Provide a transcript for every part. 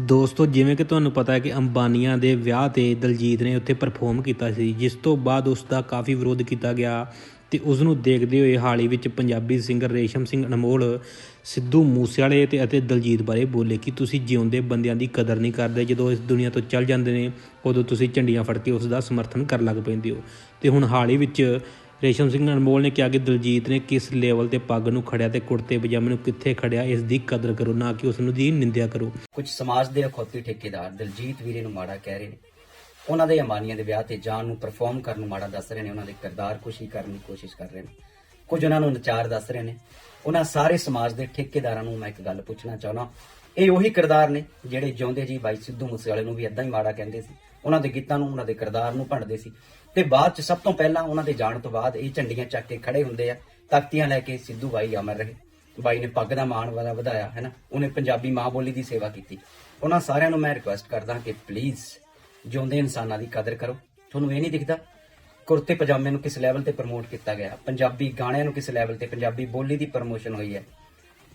ਦੋਸਤੋ, ਜਿਵੇਂ ਕਿ ਤੁਹਾਨੂੰ ਪਤਾ ਹੈ ਕਿ ਅੰਬਾਨੀਆਂ ਦੇ ਵਿਆਹ ਤੇ ਦਲਜੀਤ ਨੇ ਉੱਥੇ ਪਰਫਾਰਮ ਕੀਤਾ ਸੀ, ਜਿਸ ਤੋਂ ਬਾਅਦ ਉਸ ਦਾ ਕਾਫੀ ਵਿਰੋਧ ਕੀਤਾ ਗਿਆ ਤੇ ਉਸ ਨੂੰ ਦੇਖਦੇ ਹੋਏ ਹਾਲ ਹੀ ਵਿੱਚ ਪੰਜਾਬੀ ਸਿੰਗਰ ਰੇਸ਼ਮ ਸਿੰਘ ਅਨਮੋਲ, ਸਿੱਧੂ ਮੂਸੇਵਾਲੇ ਤੇ ਅਤੇ ਦਲਜੀਤ ਬਾਰੇ ਬੋਲੇ ਕਿ ਤੁਸੀਂ ਜਿਉਂਦੇ ਬੰਦਿਆਂ ਦੀ ਕਦਰ ਨਹੀਂ ਕਰਦੇ, ਜਦੋਂ ਇਸ ਦੁਨੀਆ ਤੋਂ ਚੱਲ ਜਾਂਦੇ ਨੇ, ਉਦੋਂ ਤੁਸੀਂ ਝੰਡੀਆਂ ਫੜ ਕੇ ਉਸ ਦਾ ਸਮਰਥਨ ਕਰਨ ਲੱਗ ਪੈਂਦੇ ਹੋ। ਤੇ ਹੁਣ ਹਾਲ ਹੀ ਵਿੱਚ ਰੇਸ਼ਮ ਸਿੰਘ ਅਨਮੋਲ ਨੇ ਕਿਹਾ ਕਿ ਦਲਜੀਤ ਨੇ ਕਿਸ ਲੈਵਲ ਤੇ ਪੱਗ ਨੂੰ ਖੜਿਆ ਤੇ ਕੁੜਤੇ ਪਜਾਮੇ ਨੂੰ ਕਿੱਥੇ ਖੜਿਆ, ਇਸ ਦੀ ਕਦਰ ਕਰੋ, ਨਾ ਕਿ ਉਸ ਨੂੰ ਦੀ ਨਿੰਦਿਆ ਕਰੋ। ਕੁਝ ਸਮਾਜ ਦੇ ਅਖੌਤੀ ਠੇਕੇਦਾਰ ਦਲਜੀਤ ਵੀਰੇ ਨੂੰ ਮਾੜਾ ਕਹਿ ਰਹੇ ਨੇ। ਉਹਨਾਂ ਦੇ ਅਮਾਨੀਆਂ ਦੇ ਵਿਆਹ ਤੇ ਜਾਣ ਨੂੰ ਪਰਫਾਰਮ ਕਰਨ ਨੂੰ ਮਾੜਾ ਦੱਸ ਰਹੇ ਨੇ, ਉਹਨਾਂ ਦੇ ਕਿਰਦਾਰ ਕੁਸ਼ੀ ਕਰਨ ਦੀ ਕੋਸ਼ਿਸ਼ ਕਰ ਰਹੇ ਨੇ। ਕੁਝ ਉਹਨਾਂ ਨੂੰ ਨਚਾਰ ਦੱਸ ਰਹੇ ਨੇ। ਉਹਨਾਂ ਸਾਰੇ ਸਮਾਜ ਦੇ ਠੇਕੇਦਾਰਾਂ ਨੂੰ ਮੈਂ ਇੱਕ ਗੱਲ ਪੁੱਛਣਾ ਚਾਹੁੰਦਾ। ਇਹ ਉਹੀ ਕਿਰਦਾਰ ਨੇ ਜਿਹੜੇ ਜਿਉਂਦੇ ਜੀ ਬਾਈ ਸਿੱਧੂ ਮੂਸੇਵਾਲੇ ਨੂੰ ਵੀ ਇਦਾਂ ਹੀ ਮਾੜਾ ਕਹਿੰਦੇ ਸੀ। ਉਹਨਾਂ ਦੇ ਗੀਤਾਂ ਨੂੰ, ਉਹਨਾਂ ਦੇ ਕਿਰਦਾਰ ਨੂੰ ਭੰਡਦੇ ਸੀ। ਤੇ ਬਾਅਦ ਚ ਸਭ ਤੋਂ ਪਹਿਲਾਂ ਉਹਨਾਂ ਦੇ ਜਾਣ ਤੋਂ ਬਾਅਦ ਇਹ ਝੰਡੀਆਂ ਚੱਕ ਕੇ ਖੜੇ ਹੁੰਦੇ ਆ, ਤਖਤੀਆਂ ਲੈ ਕੇ ਸਿੱਧੂ ਬਾਈ ਅਮਰ ਰਹੇ। ਬਾਈ ਨੇ ਪੱਗ ਦਾ ਮਾਣ ਵਾਲਾ ਵਧਾਇਆ, ਹੈ ਨਾ? ਉਹਨੇ ਪੰਜਾਬੀ ਮਾਂ ਬੋਲੀ ਦੀ ਸੇਵਾ ਕੀਤੀ। ਉਹਨਾਂ ਸਾਰਿਆਂ ਨੂੰ ਮੈਂ ਰਿਕੁਐਸਟ ਕਰਦਾ ਕਿ ਪਲੀਜ਼ ਜਿਉਂਦੇ ਇਨਸਾਨਾਂ ਦੀ ਕਦਰ ਕਰੋ। ਤੁਹਾਨੂੰ ਇਹ ਨਹੀਂ ਦਿਖਦਾ ਕੁਰਤੇ ਪਜਾਮੇ ਨੂੰ ਕਿਸ ਲੈਵਲ ਤੇ ਪ੍ਰਮੋਟ ਕੀਤਾ ਗਿਆ? ਪੰਜਾਬੀ ਗਾਣਿਆਂ ਨੂੰ ਕਿਸ ਲੈਵਲ ਤੇ ਪੰਜਾਬੀ ਬੋਲੀ ਦੀ ਪ੍ਰਮੋਸ਼ਨ ਹੋਈ ਹੈ?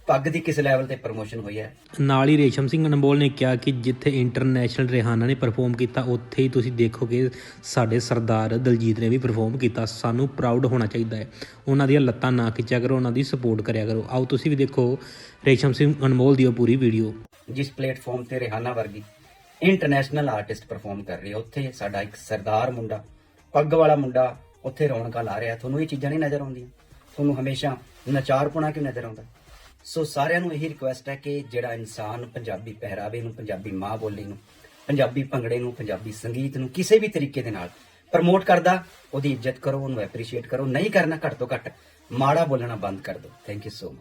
ਪੱਗ ਦੀ ਕਿਸ ਲੈਵਲ ਤੇ ਪ੍ਰਮੋਸ਼ਨ ਹੋਈ ਹੈ? ਨਾਲ ਹੀ ਰੇਸ਼ਮ ਸਿੰਘ ਅਨਮੋਲ ਨੇ ਕਿਹਾ ਕਿ ਜਿੱਥੇ ਇੰਟਰਨੈਸ਼ਨਲ ਰਿਹਾਨਾ ਨੇ ਪਰਫਾਰਮ ਕੀਤਾ ਉੱਥੇ ਹੀ ਤੁਸੀਂ ਦੇਖੋਗੇ ਸਾਡੇ ਸਰਦਾਰ ਦਲਜੀਤ ਨੇ ਵੀ ਪਰਫਾਰਮ ਕੀਤਾ। ਸਾਨੂੰ ਪ੍ਰਾਊਡ ਹੋਣਾ ਚਾਹੀਦਾ ਹੈ। ਉਹਨਾਂ ਦੀਆਂ ਲੱਤਾਂ ਨਾ ਖਿੱਚਿਆ ਕਰੋ ਉਹਨਾਂ ਦੀ ਸਪੋਰਟ ਕਰਿਆ ਕਰੋ। ਆਓ ਤੁਸੀਂ ਵੀ ਦੇਖੋ ਰੇਸ਼ਮ ਸਿੰਘ ਅਨਮੋਲ ਦੀ ਉਹ ਪੂਰੀ ਵੀਡੀਓ ਜਿਸ ਪਲੇਟਫਾਰਮ ਤੇ ਰਿਹਾਨਾ ਵਰਗੀ ਇੰਟਰਨੈਸ਼ਨਲ ਆਰਟਿਸਟ ਪਰਫਾਰਮ ਕਰ ਰਹੀ ਹੈ ਉੱਥੇ ਸਾਡਾ ਇੱਕ ਸਰਦਾਰ ਮੁੰਡਾ ਪੱਗ ਵਾਲਾ ਮੁੰਡਾ ਉੱਥੇ ਰੌਣਕਾਂ ਲਾ ਰਿਹਾ, ਤੁਹਾਨੂੰ ਇਹ ਚੀਜ਼ਾਂ ਨਹੀਂ ਨਜ਼ਰ ਆਉਂਦੀਆਂ। ਤੁਹਾਨੂੰ ਹਮੇਸ਼ਾ ਨਚਾਰਪੁਣਾ ਕਿਉਂ ਨਜ਼ਰ ਆਉਂਦਾ? ਸੋ ਸਾਰਿਆਂ ਨੂੰ ਇਹੀ ਰਿਕੁਐਸਟ ਹੈ ਕਿ ਜਿਹੜਾ ਇਨਸਾਨ ਪੰਜਾਬੀ ਪਹਿਰਾਵੇ ਨੂੰ, ਪੰਜਾਬੀ ਮਾਂ ਬੋਲੀ ਨੂੰ, ਪੰਜਾਬੀ ਭੰਗੜੇ ਨੂੰ, ਪੰਜਾਬੀ ਸੰਗੀਤ ਨੂੰ ਕਿਸੇ ਵੀ ਤਰੀਕੇ ਦੇ ਨਾਲ ਪ੍ਰਮੋਟ ਕਰਦਾ, ਉਹਦੀ ਇੱਜ਼ਤ ਕਰੋ, ਉਹਨੂੰ ਐਪਰੀਸ਼ੀਏਟ ਕਰੋ, ਨਹੀਂ ਕਰਨਾ ਘੱਟ ਤੋਂ ਘੱਟ ਮਾੜਾ ਬੋਲਣਾ ਬੰਦ ਕਰ ਦਿਓ। Thank you so much